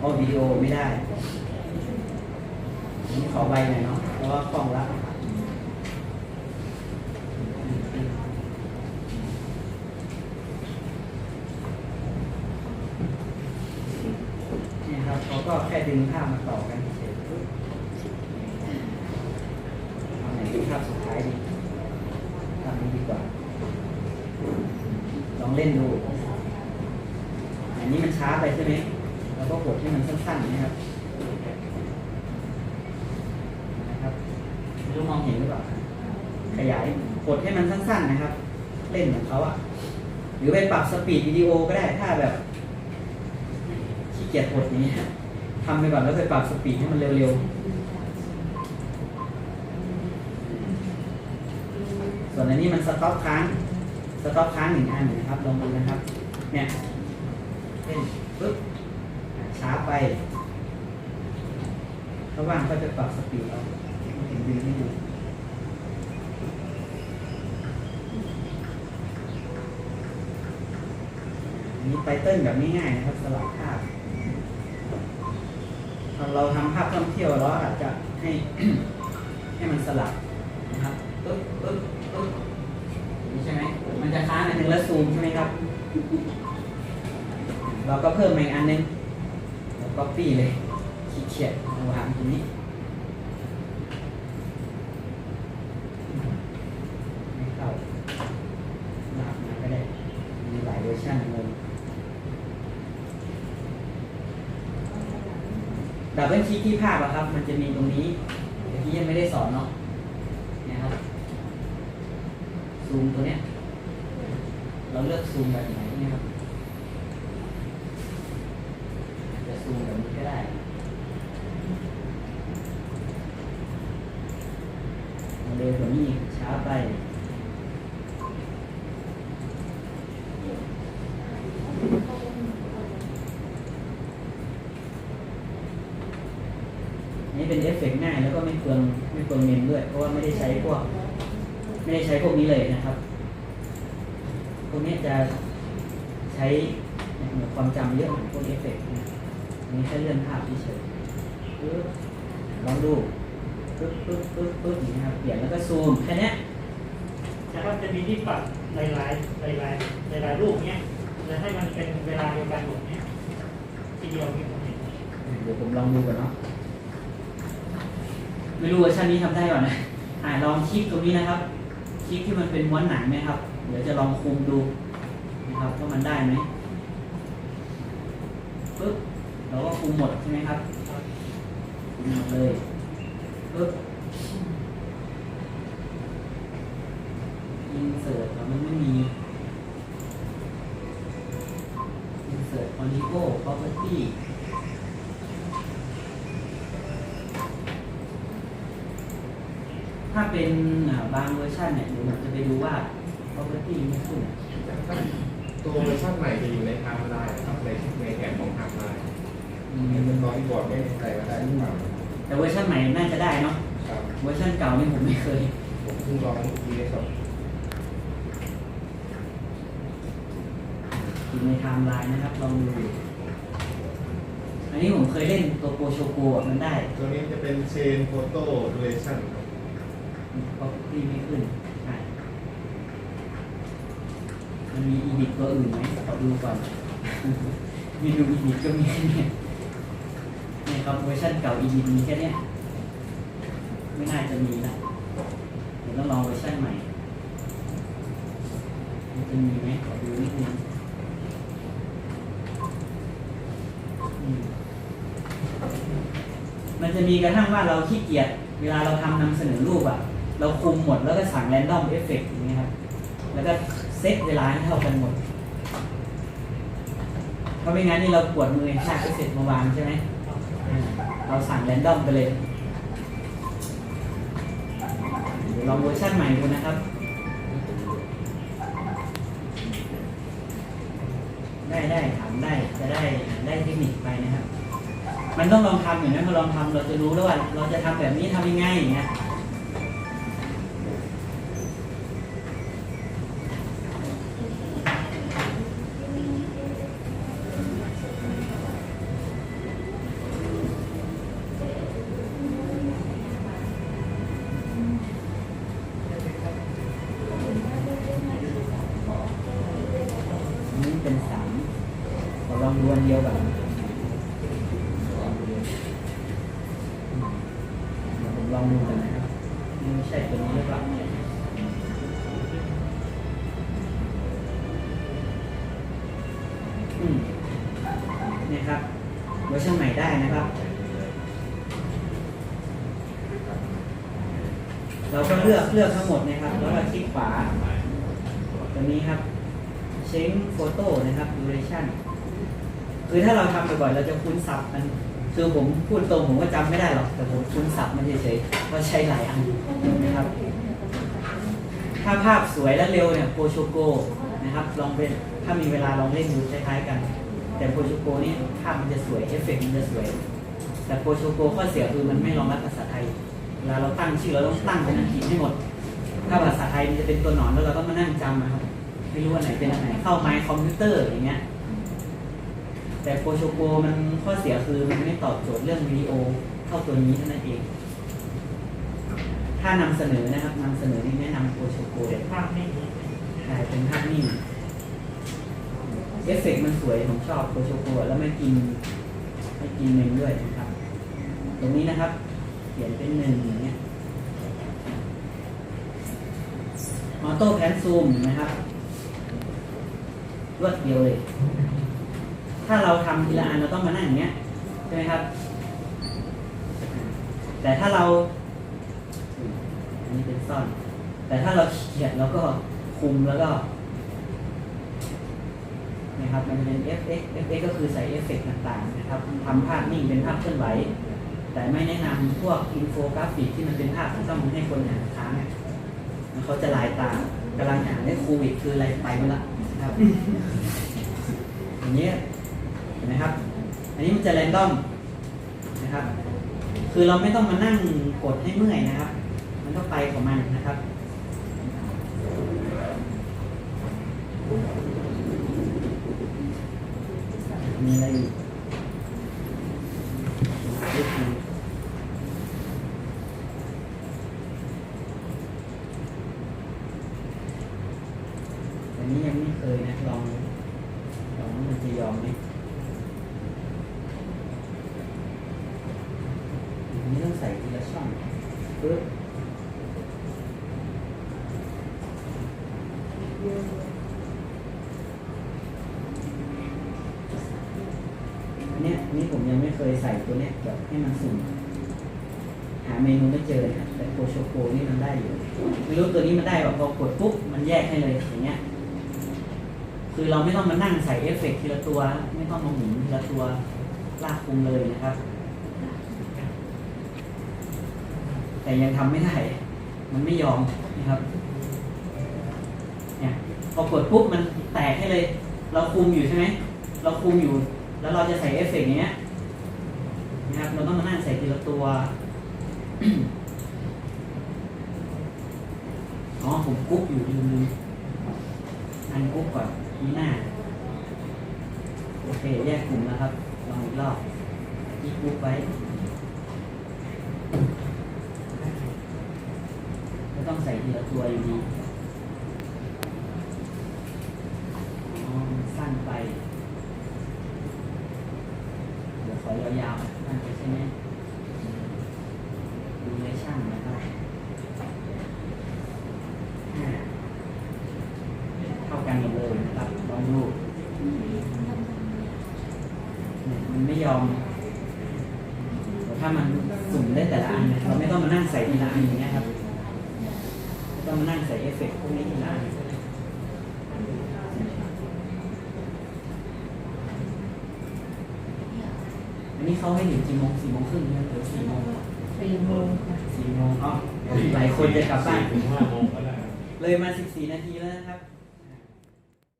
โอวิดีโอไม่ได้นนี้ขอใบหน่อยเนาะเพราะว่ากล้องละนี่ครับเขาก็แค่ดึงภาพมาต่อกันเฉยๆปึ๊บเอาไหนเป็นภาพสุดท้ายดีทำนี้ดีกว่า ลองเล่นดู อันนี้มันช้าไปใช่ไหมเราก็กดให้มันสั้นๆนะครับ นะครับไม่รู้มองเหรือเปล่าขยายกดให้มันสั้นๆนะครับ เล่นของเขาอะหรือไปปรับสปีดวิดีโอก็ได้ถ้าแบบขี้เกียจกดนี้ทำไปก่อนแล้วไปปรับสปีดให้มันเร็วๆ ส่วนอันนี้มันสต็อปค้างสต็อปค้างหนึ่งอันนะครับลองดูนะครับ เนี่ยเล่นปึ๊บช้าไปถ้าว่างก็จะปรับสปีดเอาถึงดึงให้ดู อันนี้ไปเติ้ลแบบง่ายๆนะครับสลับภาพเราทำภาพท่องเที่ยวเราอาจจะให้ให้มันสลับนะครับปึ๊บปึ๊บปึ๊บใช่ไหมมันจะค้างอันหนึงแล้วซูมใช่ไหมครับ เราก็เพิ่มอีกอันหนึงแล้วก็ปี้เลยขี้เกียจเอาวางตรงนี้ ไม่เข้าลากมาก็ได้ มีหลายเวอร์ชันเลย ดับเบิลคลิกที่ภาพอะครับ มันจะมีตรงนี้เมื่อกี้ยังไม่ได้สอนเนาะนี่ยครับซูมตัวเนี้ยเราเลือกซูมแบบไหนเนี่ยครับจะซูมแบบนี้ก็ได้มาเร็วกว่านี้ช้าไป นี่ เป็นเอฟเฟกต์ง่ายแล้วก็ไม่เปลืองไม่เปลืองเมมด้วย เพราะว่าไม่ได้ใช้พวก ไม่ได้ใช้พวกนี้เลยนะครับ พวกนี้จะใช้เหมือนความจำเยอะเหมือนพวกเอฟเฟกต์นะอันนี้แค่เลื่อนภาพเฉยๆปึ๊บลองดูปึ๊บปึ๊บปึ๊บปึ๊บอย่างนี้ครับเปลี่ยนแล้วก็ซูมแค่เนี้ยนะครับจะมีที่ปรับหลายหลายหลายหลายหลายหลายๆรูปเนี้ยจะให้มันเป็นเวลาเดียวกันหมดเนี้ยทีเดียวมีผมเห็นเดี๋ยวผมลองดูก่อนเนาะ ไม่รู้เวอร์ชันนี้ทำได้ก่อนนะอ่าลองคลิกตรงนี้นะครับคลิกที่มันเป็นม้วนหนังไหมครับ เดี๋ยวจะลองคุมดูนะครับว่ามันได้ไหมปึ๊บเราก็คุมหมดใช่ไหมครับคุมหมดเลยปึ๊บอินเสิร์ตมันไม่มีอินเสิร์ตคอนดิโก้ property ถ้าเป็นอ่าบางเวอร์ชันเนี่ยเดี๋ยวผมจะไปดูว่า property ไม่ขึ้นอะตัวเวอร์ชันใหม่จะอยู่ในไทม์ไลน์นะครับในในแผนของไทม์ไลน์อืในมตอนที่บอร์ดไม่ใส่ก็ได้หรือเปล่าแต่เวอร์ชันใหม่น่าจะได้เนาะครับเวอร์ชันเก่านี่ผมไม่เคย ผมเพิ่งลองเมื่อกี้เลยครับอยู่ในไทม์ไลน์นะครับลองดูอันนี้ผมเคยเล่นตัวโปรโชโกะมันได้ ตัวนี้จะเป็นเชนโฟโต้ดูเรชั่นครับ property ไม่ขึ้นใช่มันมีอีดิทตัวอื่นไหมขอดูก่อนมีดูอีดิทก็มีแค่เนี่ยนี่ครับเวอร์ชันเก่าอีดิทมีแค่เนี้ยไม่น่าจะมีนะเดี๋ยวต้องลองเวอร์ชันใหม่มันจะมีไหมขอดูนิดนึงมันจะมีกระทั่งว่าเราขี้เกียจเวลาเราทำนำเสนอรูปอะ เราคุมหมดแล้วก็สั่งแรนดอมเอฟเฟกต์อย่างเงี้ครับ แล้วก็เซตเวลาให้เท่ากันหมด เพราะไม่งั้นนี่เราปวดมือชาติเสร็จมาวางใช่ไหม เราสั่งแรนดอมไปเลยลองเวอร์ชันใหม่ดูนะครับ ได้ได้ถามได้จะได้ได้เทคนิคไปนะครับ มันต้องลองทำอย่างนั้นพอลองทำเราจะรู้แล้วว่าเราจะทำแบบนี้ทำยังไงอย่างเงี้ย เดียวกันเดียวแบบผมลองดูกันนะครับไม่ใช่ตัวนี้หรือเปล่าอืมนี่ครับเวอร์ชันใหม่ได้นะครับ เราก็เลือกเลือกทั้งหมดนะครับ แล้วก็คลิกขวาตัวนี้ครับ change photo นะครับ duration คือถ้าเราทำบ่อยๆเราจะคุ้นศัพท์มันคือผมพูดตรงผมก็จำไม่ได้หรอก แต่ผมคุ้นศัพท์มันเฉยๆว่าใช้หลายอันนะครับ ถ้าภาพสวยและเร็วเนี่ยโปรโชโกนะครับ ลองเป็นถ้ามีเวลาลองเล่นดูคล้ายๆกัน แต่โปรโชโกนี่ภาพมันจะสวยเอฟเฟกต์มันจะสวย แต่โปรโชโกข้อเสียคือมันไม่รองรับภาษาไทยเวลาเราตั้งชื่อเราต้องตั้งเป็นอังกฤษให้หมด ถ้าภาษาไทยมันจะเป็นตัวหนอนแล้วเราก็มานั่งจำนะครับ ไม่รู้ว่าไหนเป็นอันไหนเข้าไมค์คอมพิวเตอร์อย่างเงี้ย แต่โปรโชโกมันข้อเสียคือมันไม่ตอบโจทย์เรื่องวิดีโอเท่าตัวนี้เท่านั้นเอง ถ้านำเสนอนะครับนำเสนอนี่แนะนำโปรโชโกเก็บภาพไม่มีถ่ายเป็นภาพนิ่งเอฟเฟกต์มันสวยผมชอบโปรโชโกแล้วไม่กินไม่กินเมมด้วยนะครับ ตรงนี้นะครับเขียนเป็นหนึ่งอย่างเงี้ยออโต้แพนซูมนะครับ รวดเดียวเลย ถ้าเราทำทีละอันเราต้องมานั่งอย่างเงี้ยใช่ไหมครับ แต่ถ้าเรา อันนี้เป็นซ่อน แต่ถ้าเราเขียนแล้วก็คุมแล้วก็นะครับมันจะเป็น FX FX ก็คือใส่เอฟเฟกต่างๆนะครับทำภาพนิ่งเป็นภาพเคลื่อนไหว แต่ไม่แนะนำพวกอินโฟกราฟิกที่มันเป็นภาพที่ต้องให้คนอ่านค้างเนี่ยมันเขาจะลายตากำลังอ่านได้โควิดคืออะไรไปหมดละ นะครับ อย่างเงี้ยเห็นไหมครับ อันนี้มันจะแรนดอมนะครับ คือเราไม่ต้องมานั่งกดให้เมื่อยนะครับ มันก็ไปของมันนะครับมีอะไรอีก นี่ยังไม่เคยนะลองลองว่ามันจะยอมไหมอันนี้ต้องใส่ทีละช่องปึ๊บอันเนี้ยนนี้ผมยังไม่เคยใส่ตัวเนี้ยแบบให้มันสุ่มหาเมนูไม่เจอนะแต่โคโชโกนี่มันได้อยู่ ไม่รู้ตัวนี้มันได้แบบพอกดปุ๊บมันแยกให้เลยอย่างเงี้ย คือเราไม่ต้องมานั่งใส่เอฟเฟกต์ทีละตัว ไม่ต้องมาหมุนทีละตัวลากคุมเลยนะครับ แต่ยังทำไม่ได้ มันไม่ยอมนะครับเนี่ยพอกดปุ๊บมันแตกให้เลย เราคุมอยู่ใช่ไหมเราคุมอยู่ แล้วเราจะใส่เอฟเฟกต์อย่างเงี้ยนะครับเราต้องมานั่งใส่ทีละตัวอ๋อผมกุ๊บอยู่ลืมลืมอันกุ๊บก่อน มีหน้า โอเค แยกกลุ่มแล้วครับ ลองอีกรอบอีกกุ๊บไว้ก็ต้องใส่ทีละตัวอยู่ดีอ๋อมันสั้นไป เดี๋ยวขอยาวๆสั้นไปใช่ไหมดูเลชั่นนะครับอ่าเท่ากันหมดเลยนะครับ ลองดูเนี่ยมันไม่ยอมแต่ถ้ามันสุ่มได้แต่ละอันเนี่ยเราไม่ต้องมานั่งใส่ทีละอันอย่างเงี้ยครับ ไม่ต้องมานั่ง ใส่เอฟเฟกต์พวกนี้ทีละอันอันนี้เขาให้ถึงกี่โมงสี่โมงครึ่งนะหรือสี่โมงสี่โมงค่ะสี่โมงอ๋อหลายคนจะกลับบ้านถึงห้าโมงก็ได้ เลยมาสิบสี่นาทีแล้วนะครับ